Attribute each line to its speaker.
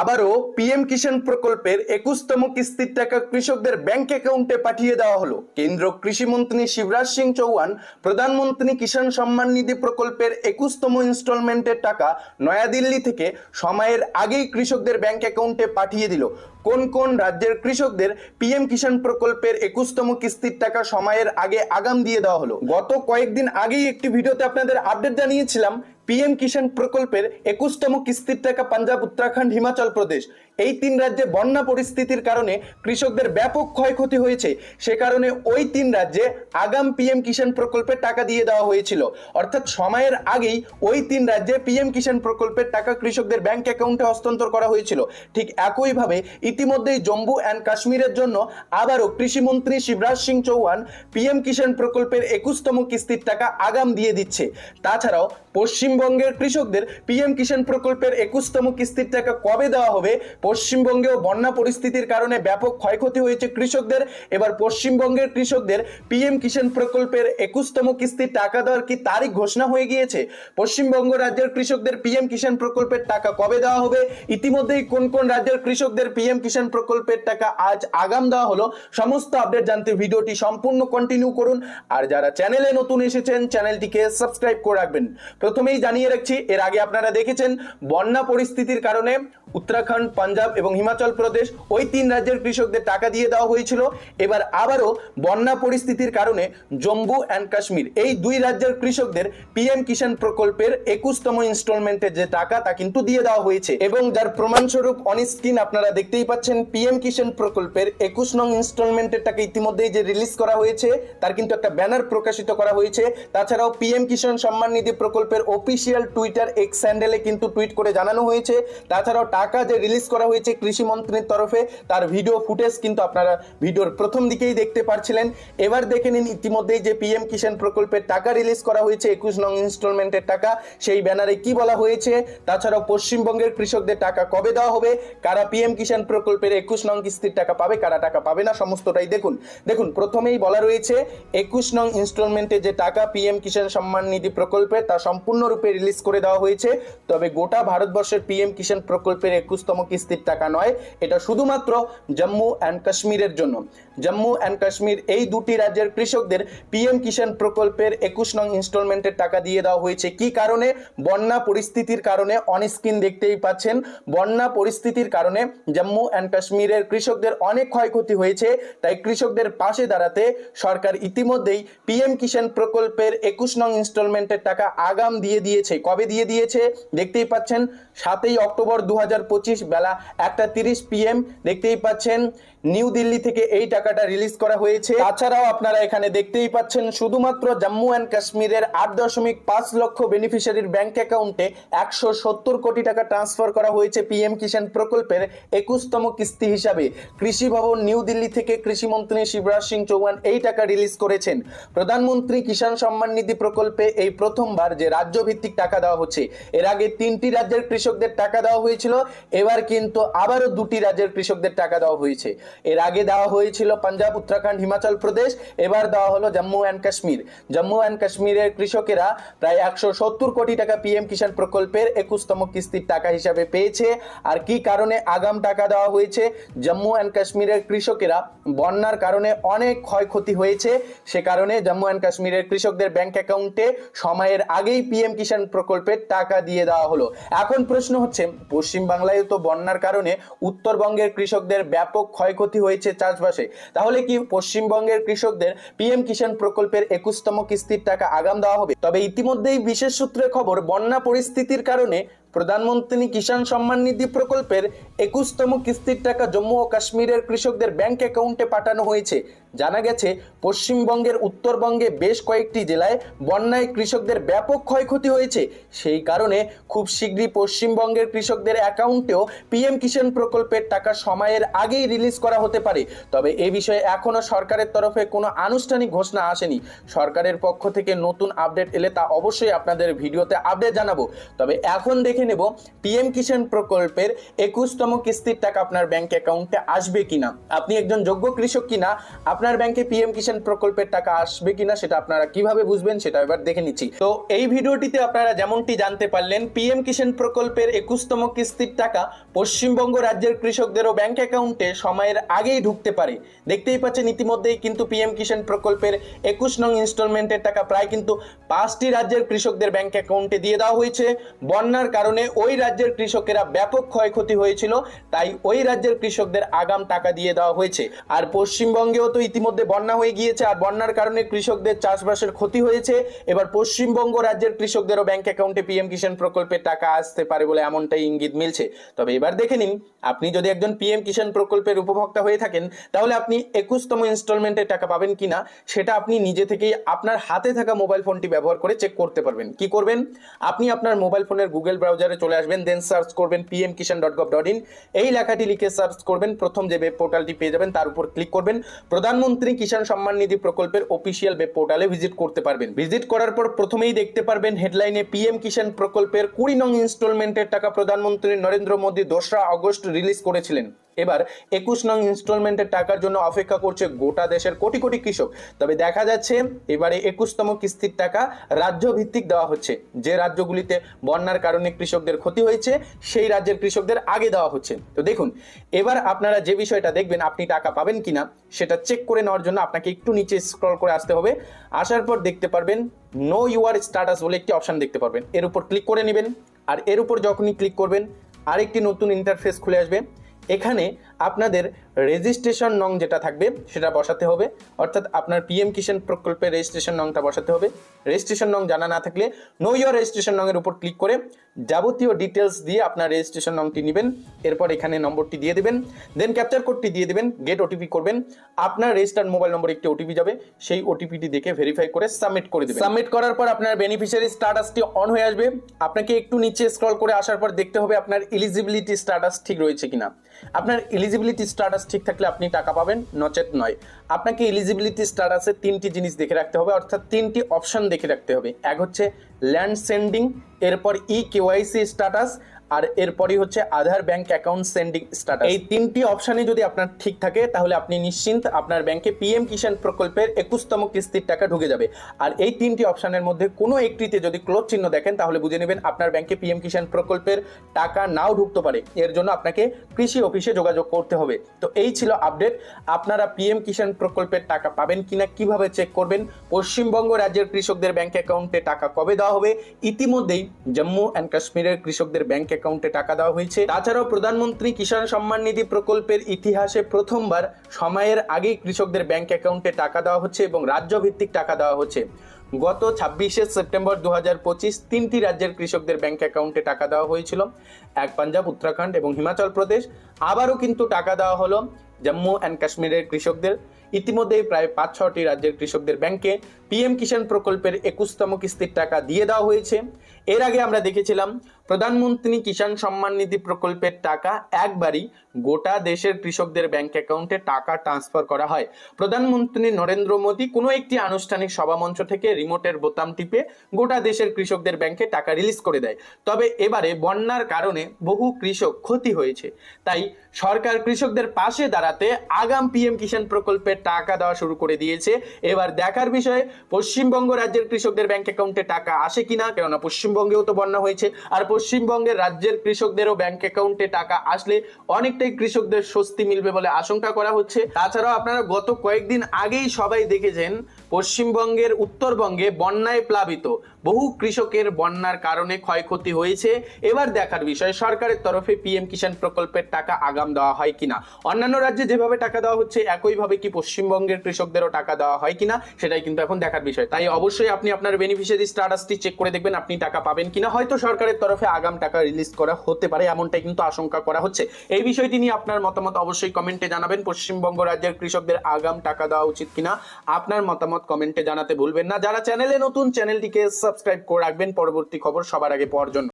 Speaker 1: আবারও পিএম কিষাণ প্রকল্পের একুশতম কিস্তির টাকা কৃষকদের ব্যাংক অ্যাকাউন্টে পাঠিয়ে দেওয়া হলো। কেন্দ্র কৃষিমন্ত্রী শিবরাজ সিং চৌহান প্রধানমন্ত্রী কিষাণ সম্মান নিধি প্রকল্পের একুশতম ইনস্টলমেন্টের টাকা নয়াদিল্লি থেকে সময়ের আগেই কৃষকদের ব্যাংক অ্যাকাউন্টে পাঠিয়ে দিল। কোন কোন রাজ্যের কৃষকদের পিএম কিষাণ প্রকল্পের একুশতম কিস্তির টাকা সময়ের আগে আগাম দিয়ে দেওয়া হলো? গত কয়েকদিন আগেই একটি ভিডিওতে আপনাদের আপডেট জানিয়েছিলাম পিএম কিষাণ প্রকল্পের একুশতম কিস্তির টাকা পাঞ্জাব উত্তরাখণ্ড হিমাচল প্রদেশ। এই তিন রাজ্যে বন্যা পরিস্থিতির কারণে কৃষকদের ব্যাপক ক্ষয়ক্ষতি হয়েছে। সে কারণে ওই তিন রাজ্যে আগাম পিএম কিষাণ প্রকল্পের টাকা দিয়ে দেওয়া হয়েছিল। অর্থাৎ সময়ের আগেই ওই তিন রাজ্যে পিএম কিষাণ প্রকল্পের টাকা কৃষকদের ব্যাংক অ্যাকাউন্টে হস্তান্তর করা হয়েছিল। ঠিক একইভাবে ইতিমধ্যেই জম্মু অ্যান্ড কাশ্মীরের জন্য আবারও কৃষিমন্ত্রী শিবরাজ সিং চৌহান পিএম কিষাণ প্রকল্পের একুশতম কিস্তির টাকা আগাম দিয়ে দিচ্ছে। তাছাড়াও পশ্চিমবঙ্গের কৃষকদের পিএম কিষাণ প্রকল্পের একুশতম কিস্তির টাকা কবে দেওয়া হবে পশ্চিমবঙ্গেও বন্যা পরিস্থিতির কারণে ব্যাপক ক্ষয়ক্ষতি হয়েছে কৃষকদের। এবার পশ্চিমবঙ্গের কৃষকদের পিএম কিষাণ প্রকল্পের একুশতম কিস্তির টাকা দেওয়ার কি তারিখ ঘোষণা হয়ে গিয়েছে? পশ্চিমবঙ্গ রাজ্যের কৃষকদের পিএম কিষাণ প্রকল্পের টাকা কবে দেওয়া হবে? ইতিমধ্যেই কোন কোন রাজ্যের কৃষকদের পিএম কিষাণ প্রকল্পের টাকা আজ আগাম দেওয়া হলো, সমস্ত আপডেট জানতে ভিডিওটি সম্পূর্ণ কন্টিনিউ করুন। আর যারা চ্যানেলে নতুন এসেছেন, চ্যানেলটিকে সাবস্ক্রাইব করে রাখবেন। প্রথমেই জানিয়ে রাখছি, এর আগে আপনারা দেখেছেন, বন্যা পরিস্থিতির কারণে উত্তরাখণ্ড পাঞ্জাব এবং হিমাচল প্রদেশ, ওই তিন রাজ্যের কৃষকদের টাকা দিয়ে দেওয়া হয়েছিল। এবার আবারও বন্যা পরিস্থিতির কারণে জম্মু অ্যান্ড কাশ্মীর, এই দুই রাজ্যের কৃষকদের পিএম কিষাণ প্রকল্পের একুশতম ইনস্টলমেন্টের যে টাকা তা কিন্তু দিয়ে দেওয়া হয়েছে। এবং যার প্রমাণস্বরূপ অন স্ক্রিন আপনারা দেখতেই পাচ্ছেন পিএম কিষাণ প্রকল্পের একুশ নং ইনস্টলমেন্টের টাকা ইতিমধ্যেই যে রিলিজ করা হয়েছে, তার কিন্তু একটা ব্যানার প্রকাশিত করা হয়েছে। তাছাড়াও পিএম কিষাণ সম্মান নিধি প্রকল্পের অফিসিয়াল টুইটার এক্স স্যান্ডেলে কিন্তু টুইট করে জানানো হয়েছে। তাছাড়াও টাকা যে রিলিজ করা হয়েছে কৃষি মন্ত্রীর তরফে। তার ভিডিও ফুটেজ কিন্তু আপনারা ভিডিওর প্রথম দিকেই দেখতে পাচ্ছিলেন এবার দেখে নিন ইতিমধ্যেই যে পিএম কিষাণ প্রকল্পের টাকা রিলিজ করা হয়েছে, একুশ নং ইনস্টলমেন্টের টাকা। সেই ব্যানারে কি বলা হয়েছে? তাছাড়াও পশ্চিমবঙ্গের কৃষকদের টাকা কবে দেওয়া হবে? কারা পিএম কিষাণ প্রকল্পের একুশ নং কিস্তির টাকা পাবে, কারা টাকা পাবে না, সমস্তটাই দেখুন। দেখুন, প্রথমেই বলা রয়েছে, একুশ নং ইনস্টলমেন্টে যে টাকা পিএম কিষাণ সম্মান নিধি প্রকল্পে, তা সম্পূর্ণরূপে রিলিজ করে দেওয়া হয়েছে। তবে গোটা ভারতবর্ষের পিএম কিষাণ প্রকল্পের একুশতম কিস্তির টাকা নয়। এটা শুধুমাত্র জম্মু অ্যান্ড কাশ্মীরের জন্য। জম্মু অ্যান্ড কাশ্মীর এই দুটি রাজ্যের কৃষকদের পিএম কিষাণ প্রকল্পের একুশ নং ইনস্টলমেন্টের টাকা দিয়ে দেওয়া হয়েছে। কি কারণে? বন্যা পরিস্থিতির কারণে অন স্ক্রিন দেখতেই পাচ্ছেন। বন্যা পরিস্থিতির কারণে জম্মু অ্যান্ড কাশ্মীরের কৃষকদের অনেক ক্ষয়ক্ষতি হয়েছে। তাই কৃষকদের পাশে দাঁড়াতে সরকার ইতিমধ্যেই পিএম কিষাণ প্রকল্পের একুশ নং ইনস্টলমেন্টের টাকা আগাম দিয়ে দিয়েছে। কবে দিয়ে দিয়েছে? দেখতেই পাচ্ছেন, সাতই অক্টোবর দু হাজার পঁচিশ বেলা একটা তিরিশ পিএম দেখতেই পাচ্ছেন, নিউ দিল্লি থেকে এই টাকাটা রিলিজ করা হয়েছে। তাছাড়াও আপনারা এখানে দেখতেই পাচ্ছেন, শুধুমাত্র জম্মু অ্যান্ড কাশ্মীরের আট দশমিক পাঁচ লক্ষ বেনিফিশিয়ারির ব্যাংক অ্যাকাউন্টে একশো সত্তর কোটি টাকা ট্রান্সফার করা হয়েছে পিএম কিষাণ প্রকল্পের একুশতম কিস্তি হিসাবে। কৃষি ভবন নিউ দিল্লি থেকে কৃষিমন্ত্রী শিবরাজ সিং চৌহান এই টাকা রিলিজ করেছেন। প্রধানমন্ত্রী কিষাণ সম্মান নিধি প্রকল্পে এই প্রথমবার যে রাজ্য ভিত্তিক টাকা দেওয়া হচ্ছে, এর আগে তিনটি রাজ্যের কৃষকদের টাকা দেওয়া হয়েছিল। এবার কিন্তু আবারও দুটি রাজ্যের কৃষকদের টাকা দেওয়া হয়েছে। এর আগে দেওয়া হয়েছিল পাঞ্জাব, উত্তরাখণ্ড, হিমাচল প্রদেশ, এবার দেওয়া হলো জম্মু অ্যান্ড কাশ্মীর। জম্মু অ্যান্ড কাশ্মীরের কৃষকেরা প্রায় একশো সত্তর কোটি টাকা পিএম কিষাণ প্রকল্পের একুশতম কিস্তির টাকা হিসাবে পেয়েছে। আর কি কারণে আগাম টাকা দেওয়া হয়েছে? জম্মু অ্যান্ড কাশ্মীরের কৃষকেরা বন্যার কারণে অনেক ক্ষয়ক্ষতি হয়েছে। সে কারণে জম্মু অ্যান্ড কাশ্মীরের কৃষকদের ব্যাংক অ্যাকাউন্টে সময়ের আগেই পিএম কিষাণ প্রকল্পের টাকা দিয়ে দেওয়া হলো। এখন প্রশ্ন হচ্ছে পশ্চিমবাংলায় তো বন্যার কারণে উত্তরবঙ্গের কৃষকদের ব্যাপক ক্ষয়ক্ষতি হয়েছে চাষবাসে। তাহলে কি পশ্চিমবঙ্গের কৃষকদের পিএম কিষাণ প্রকল্পের একুশতম কিস্তির টাকা আগাম দেওয়া হবে? তবে ইতিমধ্যেই বিশেষ সূত্রে খবর, বন্যা পরিস্থিতির কারণে প্রধানমন্ত্রী কিষাণ সম্মান নিধি প্রকল্পের একুশতম কিস্তির টাকা জম্মু ও কাশ্মীরের কৃষকদের ব্যাংক অ্যাকাউন্টে পাঠানো হয়েছে। জানা গেছে, পশ্চিমবঙ্গের উত্তরবঙ্গে বেশ কয়েকটি জেলায় বন্যায় কৃষকদের ব্যাপক ক্ষয়ক্ষতি হয়েছে। সেই কারণে খুব শীঘ্রই পশ্চিমবঙ্গের কৃষকদের অ্যাকাউন্টেও পিএম কিষাণ প্রকল্পের টাকা সময়ের আগেই রিলিজ করা হতে পারে। তবে এ বিষয়ে এখনও সরকারের তরফে কোনো আনুষ্ঠানিক ঘোষণা আসেনি। সরকারের পক্ষ থেকে নতুন আপডেট এলে তা অবশ্যই আপনাদের ভিডিওতে আপডেট জানাব। তবে এখন দেখে নেব, পিএম কিষাণ প্রকল্পের একুশতম কিস্তির টাকা আপনার ব্যাংক অ্যাকাউন্টে আসবে কিনা। আপনি একজন যোগ্য কৃষক কিনা? আপনার আপনার ব্যাংকে পিএম কিষাণ প্রকল্পের টাকা আসবে কিনা সেটা আপনারা কীভাবে বুঝবেন সেটা এবার দেখে নিচ্ছি। তো এই ভিডিওটিতে আপনারা যেমনটি জানতে পারলেন পিএম কিষাণ প্রকল্পের একুশতম কিস্তির টাকা পশ্চিমবঙ্গ রাজ্যের কৃষকদেরও ব্যাংক অ্যাকাউন্টে সময়ের আগেই ঢুকতে পারে। দেখতেই পাচ্ছেন, ইতিমধ্যেই কিন্তু পিএম কিষাণ প্রকল্পের একুশ নং ইনস্টলমেন্টের টাকা প্রায় কিন্তু পাঁচটি রাজ্যের কৃষকদের ব্যাংক অ্যাকাউন্টে দিয়ে দেওয়া হয়েছে। বন্যার কারণে ওই রাজ্যের কৃষকেরা ব্যাপক ক্ষয়ক্ষতি হয়েছিল, তাই ওই রাজ্যের কৃষকদের আগাম টাকা দিয়ে দেওয়া হয়েছে। আর পশ্চিমবঙ্গেও তো ইতিমধ্যে বন্যা হয়ে গিয়েছে আর বন্যার কারণে কৃষকদের চাষবাসের ক্ষতি হয়েছে। এবার পশ্চিমবঙ্গ রাজ্যের কৃষকদেরও ব্যাংক অ্যাকাউন্টে পিএম কিষাণ প্রকল্পের টাকা আসতে পারে বলে এমনটাই ইঙ্গিত মিলছে। তবে এবার দেখে নিন, আপনি যদি একজন পিএম কিষাণ প্রকল্পের উপভোক্তা হয়ে থাকেন, তাহলে আপনি একুশতম ইনস্টলমেন্টের টাকা পাবেন কিনা, সেটা আপনি নিজে থেকেই আপনার হাতে থাকা মোবাইল ফোনটি ব্যবহার করে চেক করতে পারবেন। কি করবেন? আপনি আপনার মোবাইল ফোনের গুগল ব্রাউজারে চলে আসবেন দেন সার্চ করবেন PM Kisan dot gov dot in এই লেখাটি লিখে সার্চ করবেন, প্রথম যে ওয়েব পোর্টালটি পেয়ে যাবেন, তার উপর ক্লিক করবেন। প্রধানমন্ত্রী কিষাণ সম্মান নিধি প্রকল্পের অফিসিয়াল ওয়েব পোর্টালে ভিজিট করতে পারবেন। ভিজিট করার পর প্রথমেই দেখতে পারবেন হেডলাইনে পিএম কিষাণ প্রকল্পের কুড়ি নং ইনস্টলমেন্টের টাকা প্রধানমন্ত্রী নরেন্দ্র মোদী দোসরা আগস্ট রিলিজ করেছিলেন। এবার একুশ নং ইনস্টলমেন্টের টাকার জন্য অপেক্ষা করছে গোটা দেশের কোটি কোটি কৃষক। তবে দেখা যাচ্ছে এবারে একুশতম কিস্তির টাকা রাজ্য ভিত্তিক দেওয়া হচ্ছে। যে রাজ্যগুলিতে বন্যার কারণে কৃষকদের ক্ষতি হয়েছে, সেই রাজ্যের কৃষকদের আগে দেওয়া হচ্ছে। তো দেখুন, এবার আপনারা যে বিষয়টা দেখবেন, আপনি টাকা পাবেন কিনা, সেটা চেক করে নেওয়ার জন্য আপনাকে একটু নিচে স্ক্রল করে আসতে হবে। আসার পর দেখতে পারবেন নো ইউআর স্ট্যাটাস বলে একটি অপশন দেখতে পারবেন। এর উপর ক্লিক করে নেবেন, আর এর উপর যখনই ক্লিক করবেন, আরেকটি নতুন ইন্টারফেস খুলে আসবে। এখানে আপনাদের রেজিস্ট্রেশন নং যেটা থাকবে, সেটা বসাতে হবে। অর্থাৎ আপনার পিএম কিষাণ প্রকল্পের রেজিস্ট্রেশন নংটা বসাতে হবে। রেজিস্ট্রেশন নং জানা না থাকলে নো ইয়োর রেজিস্ট্রেশন নংয়ের উপর ক্লিক করে যাবতীয় ডিটেলস দিয়ে আপনার রেজিস্ট্রেশন নংটি নেবেন। এরপর এখানে নম্বরটি দিয়ে দেবেন। দেন ক্যাপচার কোডটি দিয়ে দেবেন। গেট ওটিপি করবেন। আপনার রেজিস্টার্ড মোবাইল নম্বর একটি ওটিপি যাবে। সেই ওটিপিটি দেখে ভেরিফাই করে সাবমিট করে দেবেন। সাবমিট করার পর আপনার বেনিফিশিয়ারি স্ট্যাটাসটি অন হয়ে আসবে। আপনাকে একটু নিচে স্ক্রল করে আসার পর দেখতে হবে আপনার এলিজিবিলিটি স্ট্যাটাস ঠিক রয়েছে কিনা। আপনার এলিজিবিলিটি স্ট্যাটাস ঠিক থাকলে আপনি টাকা পাবেন, নচেত নয়। আপনাকে এলিজিবিলিটি স্ট্যাটাসে তিনটি জিনিস দেখে রাখতে হবে, অর্থাৎ তিনটি অপশন দেখে রাখতে হবে। এক হচ্ছে ল্যান্ড সেন্ডিং এরপর ই কেওয়াইসি স্ট্যাটাস আর এরপরই হচ্ছে Aadhaar bank account sending status. এই তিনটি অপশনে যদি আপনার ঠিক থাকে, তাহলে আপনি নিশ্চিন্ত আপনার ব্যাংকে পিএম কিষাণ প্রকল্পের একুশতম কিস্তির টাকা ঢুকে যাবে। আর এই তিনটি অপশনের মধ্যে কোনো একটিতে যদি ক্লোজ চিহ্ন দেখেন, তাহলে বুঝে নেবেন আপনার ব্যাংকে পিএম কিষাণ প্রকল্পের টাকা নাও ঢুকতে পারে। এর জন্য আপনাকে কৃষি অফিসে যোগাযোগ করতে হবে। তো এই ছিল আপডেট। আপনারা পিএম কিষাণ প্রকল্পের টাকা পাবেন কিনা, কীভাবে চেক করবেন? পশ্চিমবঙ্গ রাজ্যের কৃষকদের ব্যাংক অ্যাকাউন্টে টাকা কবে দেওয়া হবে? ইতিমধ্যেই জম্মু অ্যান্ড কাশ্মীরের কৃষকদের ব্যাংক টাকা দেওয়া হয়েছে। তাছাড়াও প্রধানমন্ত্রী কিষাণ সম্মান নিধি প্রকল্পের ইতিহাসে প্রথমবার সময়ের আগেই কৃষকদের ব্যাংক অ্যাকাউন্টে টাকা দেওয়া হচ্ছে এবং রাজ্য ভিত্তিক টাকা দেওয়া হচ্ছে। গত ছাব্বিশে সেপ্টেম্বর দু হাজার তিনটি রাজ্যের কৃষকদের ব্যাংক অ্যাকাউন্টে টাকা দেওয়া হয়েছিল। এক পাঞ্জাব, উত্তরাখণ্ড এবং হিমাচল প্রদেশ। আবারও কিন্তু টাকা দেওয়া হলো জম্মু অ্যান্ড কাশ্মীরের কৃষকদের। ইতিমধ্যেই প্রায় পাঁচ ছটি রাজ্যের কৃষকদের ব্যাংকে পিএম কিষাণ প্রকল্পের একুশতম কিস্তির টাকা দিয়ে দেওয়া হয়েছে। এর আগে আমরা দেখেছিলাম, প্রধানমন্ত্রী কিষাণ সম্মান নিধি প্রকল্পের টাকা একবারই গোটা দেশের কৃষকদের ব্যাংক অ্যাকাউন্টে টাকা ট্রান্সফার করা হয়। প্রধানমন্ত্রী নরেন্দ্র মোদী কোনো একটি আনুষ্ঠানিক সভামঞ্চ থেকে রিমোটের বোতাম টিপে গোটা দেশের কৃষকদের ব্যাংকে টাকা রিলিজ করে দেয়। তবে এবারে বন্যার কারণে বহু কৃষক ক্ষতি হয়েছে। তাই সরকার কৃষকদের পাশে দাঁড়াতে আগাম পিএম কিষাণ প্রকল্পের টাকা দেওয়া শুরু করে দিয়েছে। এবার দেখার বিষয়, পশ্চিমবঙ্গ রাজ্যের কৃষকদের ব্যাংক অ্যাকাউন্টে টাকা আসে কিনা? কেননা পশ্চিমবঙ্গেও তো বন্যা হয়েছে। আর পশ্চিমবঙ্গের রাজ্যের কৃষকদেরও ব্যাংক অ্যাকাউন্টে টাকা আসলে অনেকটাই কৃষকদের স্বস্তি মিলবে বলে আশঙ্কা করা হচ্ছে। তাছাড়াও আপনারা গত কয়েকদিন আগেই সবাই দেখেছেন, পশ্চিমবঙ্গের উত্তরবঙ্গে বন্যায় প্লাবিত। বহু কৃষকের বন্যার কারণে ক্ষয়ক্ষতি হয়েছে। এবার দেখার বিষয়, সরকারের তরফে পিএম কিষাণ প্রকল্পের টাকা আগাম দেওয়া হয় কিনা? অন্যান্য রাজ্যে যেভাবে টাকা দেওয়া হচ্ছে, একইভাবে কি পশ্চিমবঙ্গের কৃষকদেরও টাকা দেওয়া হয় কিনা সেটাই কিন্তু এখন দেখার বিষয়। তাই অবশ্যই আপনি আপনার বেনিফিশিয়ারি স্ট্যাটাসটি চেক করে দেখবেন আপনি টাকা পাবেন কিনা। হয়তো সরকারের তরফে আগাম টাকা রিলিজ করা হতে পারে, এমনটাই কিন্তু আশঙ্কা করা হচ্ছে। এই বিষয়টি নিয়ে আপনার মতামত অবশ্যই কমেন্টে জানাবেন। পশ্চিমবঙ্গ রাজ্যের কৃষকদের আগাম টাকা দেওয়া উচিত কিনা আপনার মতামত কমেন্টে জানাতে ভুলবেন না। যারা চ্যানেলে নতুন চ্যানেলটিকে সাবস্ক্রাইব করে রাখবেন। পরবর্তী খবর সবার আগে পাওয়ার জন্য।